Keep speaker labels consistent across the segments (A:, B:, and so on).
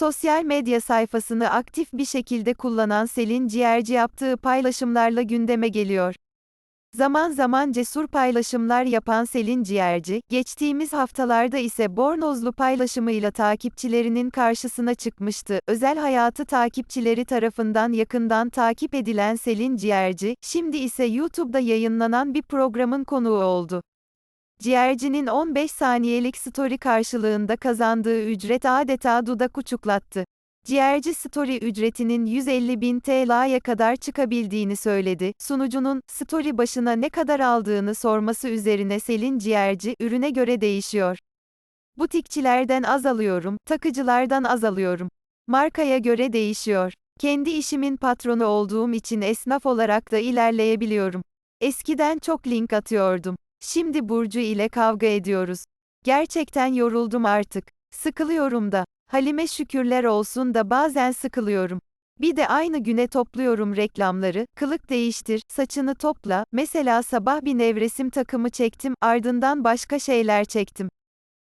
A: Sosyal medya sayfasını aktif bir şekilde kullanan Selin Ciğerci yaptığı paylaşımlarla gündeme geliyor. Zaman zaman cesur paylaşımlar yapan Selin Ciğerci, geçtiğimiz haftalarda ise bornozlu paylaşımıyla takipçilerinin karşısına çıkmıştı. Özel hayatı takipçileri tarafından yakından takip edilen Selin Ciğerci, şimdi ise YouTube'da yayınlanan bir programın konuğu oldu. Ciğercinin 15 saniyelik story karşılığında kazandığı ücret adeta dudak uçuklattı. Ciğerci story ücretinin 150 bin TL'ye kadar çıkabildiğini söyledi. Sunucunun, story başına ne kadar aldığını sorması üzerine Selin Ciğerci, ürüne göre değişiyor. Butikçilerden az alıyorum, takıcılardan az alıyorum. Markaya göre değişiyor. Kendi işimin patronu olduğum için esnaf olarak da ilerleyebiliyorum. Eskiden çok link atıyordum. Şimdi Burcu ile kavga ediyoruz. Gerçekten yoruldum artık. Sıkılıyorum da. Halime şükürler olsun da bazen sıkılıyorum. Bir de aynı güne topluyorum reklamları, kılık değiştir, saçını topla, mesela sabah bir nevresim takımı çektim, ardından başka şeyler çektim.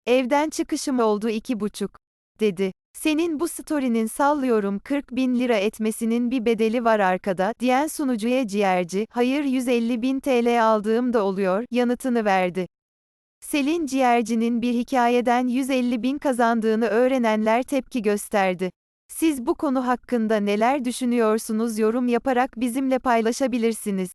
A: Evden çıkışım oldu iki buçuk. Dedi. Senin bu story'nin sallıyorum 40 bin lira etmesinin bir bedeli var arkada, diyen sunucuya ciğerci, hayır 150 bin TL aldığım da oluyor, yanıtını verdi. Selin Ciğerci'nin bir hikayeden 150 bin kazandığını öğrenenler tepki gösterdi. Siz bu konu hakkında neler düşünüyorsunuz yorum yaparak bizimle paylaşabilirsiniz.